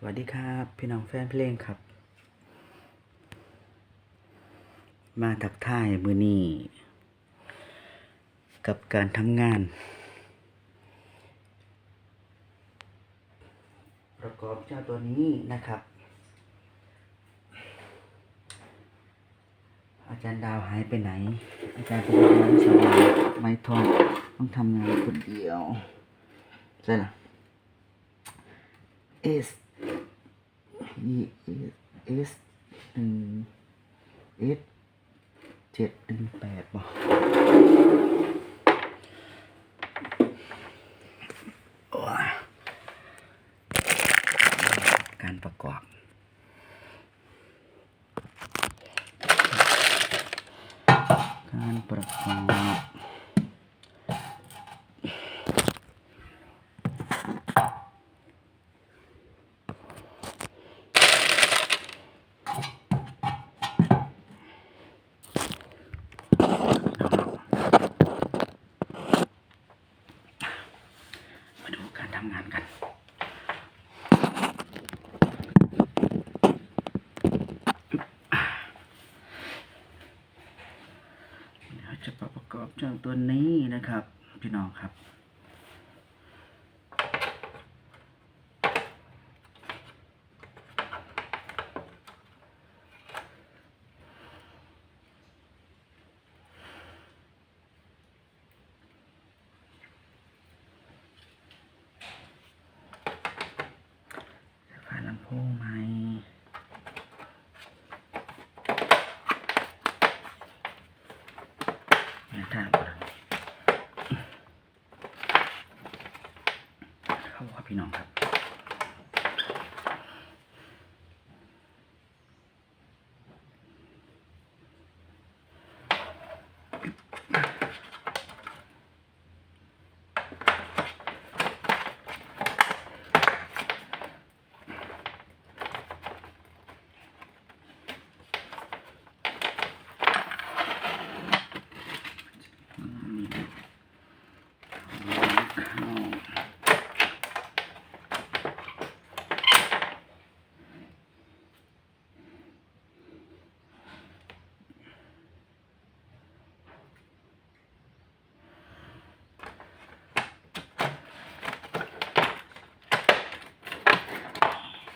สวัสดีครับ พี่น้องแฟนเพลงครับ มาทักทายมือนี้กับการทำงาน ประกอบเจ้าตัวนี้นะครับ อาจารย์ดาวหายไปไหน อาจารย์ไปทำงานสวายไม่ทองต้องทำงานคนเดียวใช่หรอ S E S หนึ่ง S เจ็ดหนึ่งแปดบ่โอ้ยการประกอบการประกอบ มาดูการทำงานกัน เดี๋ยว จะประกอบจ้าตัวนี้นะครับ พี่น้องครับ ฝาลำโพงไหมเนี่ยทางก่อน เข้าครับพี่น้องครับ เข้า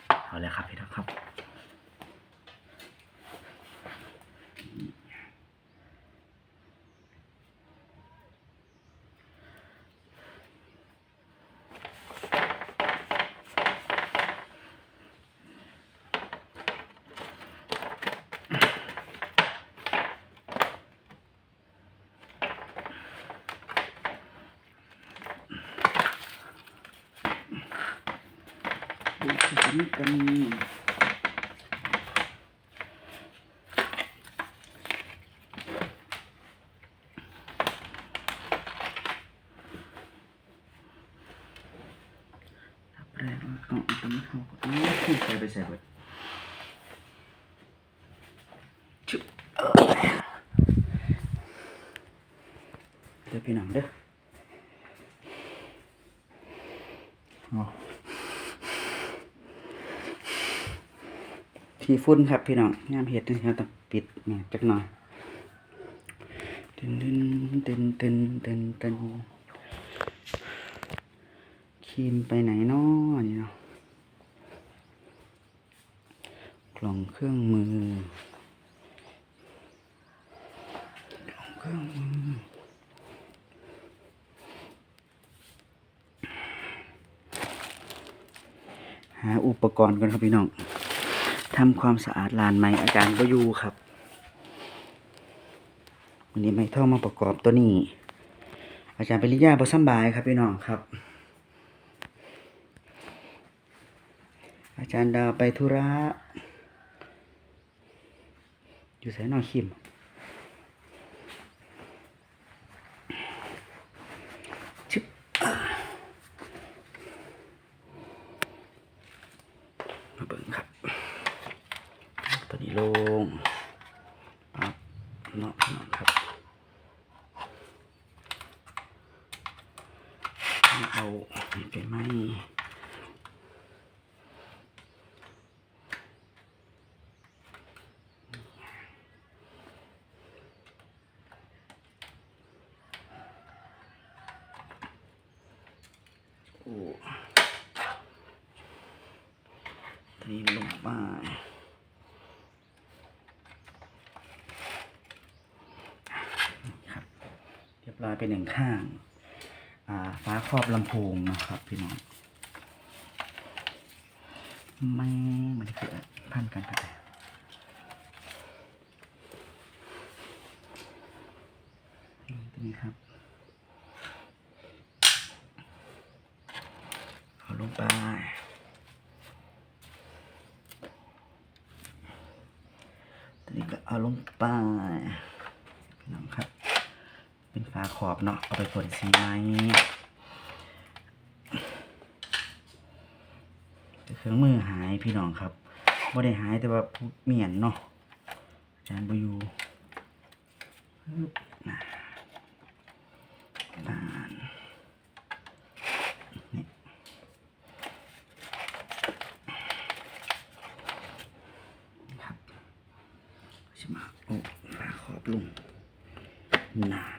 เอาเลยครับพี่น้องครับ ดูสถานกันทับแรกแล้วก็เอาตัวนี้เข้าก่นนี่คือใส่ไปใส่เบิดชุบเอ้ยเดี๋ยวพี่น้องเด้ออ๋อีฟุ้นครับพี่น้องงามเห็ดนะครับต้องปิดเนี่ยจักหน่อยตึนตึนตึนตึนตึนตึนครีมไปไหนนาะนี่เนาะกล่องเครื่องมือ กล่องเครื่องมือหาอุปกรณ์กันครับพี่น้อง ทำความสะอาดลานไม้อาจารย์ก็อยู่ครับวันนี้ไม่เท่ามาประกอบตัวนี้ อาจารย์ปริญญาประสำบายครับพี่น้องครับ อาจารย์ดาวไปธุระอยู่ไสนอคิมชึบมาเบิ่งครับ นี้ลงปั๊บเนาะครับเอาไปไหมอู้ทีลงไป เรียบร้อยไปหนึ่งข้างฟ้าครอบลำโพงนะครับ พี่น้องไม่มันคือพันกันกันแต่ตรงนี้ครับเอาลงไปตอนนี้ก็เอาลงไปน้องครับ เป็นฝาขอบเนาะเอาไปผลสีไม้เครื่องมือหายพี่น้องครับบ่ได้หายแต่ว่าผู้เมียนเนาะอาจารย์บอยูปึ๊บน่ะนานนี่ครับใช่มาโอ้ฝาขอบลุงนาน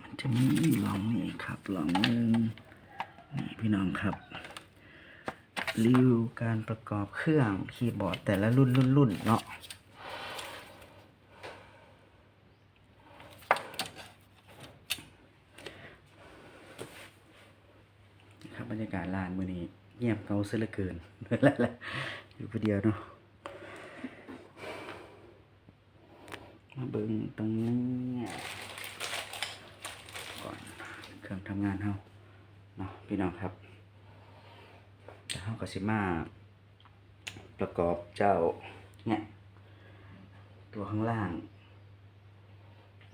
มันจะมีลอง นี่ครับลองหนึ่งนี่พี่น้องครับรีวิวการประกอบเครื่องคีย์บอร์ดแต่ละรุ่นรุ่นรุ่นเนาะครับบรรยากาศลานมือนี้เงียบเงาเสียเหลือเกินอยู่คนเดียวเนาะมาเบิ่งตรงนี้ เครื่องทำงานเฮาเนาะพี่น้องครับแล้วเฮาก็สิมาประกอบเจ้าเนี่ยตัวข้างล่าง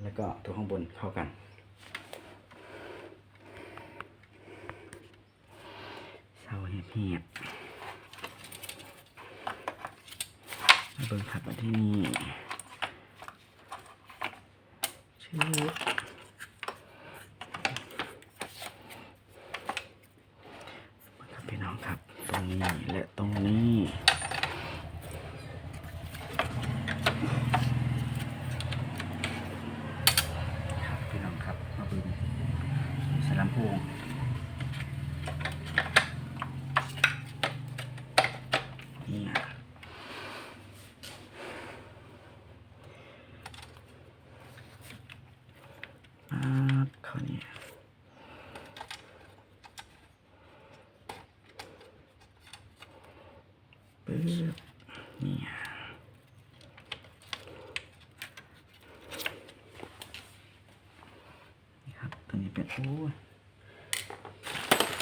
แล้วก็ตัวข้างบนเข้ากัน เสาเหียบเบิ่งครับมาที่นี่ชื่อ ครับพี่น้องครับ ตรงนี้และตรงนี้ครับพี่น้องครับมาดูสลัมพวงนี่อะมา เขานี่ปึ๊บนี่นี่ครับตัวนี้เป็นโอ้ย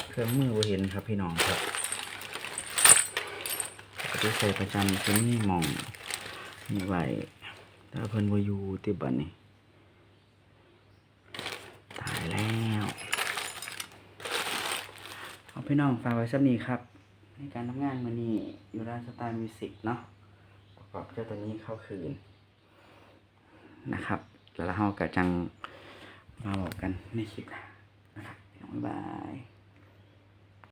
เครื่องมือบ่เห็นครับพี่น้องครับก็จะใส่ประจำจะมีหมองมีไว้ถ้าเพิ่นบ่อยู่ติบัดนี้ ตายแล้วเอา พี่น้องฝากไว้สักนี้ครับ ในการทำงานมันนี่อยู่ร้านสไตล์มิวสิกเนาะประกอบเจ้าตัวนี้เข้าคืน นะครับ แล้วเรากับจังมาบอกกันในคลิปนะครับบ๊ายบาย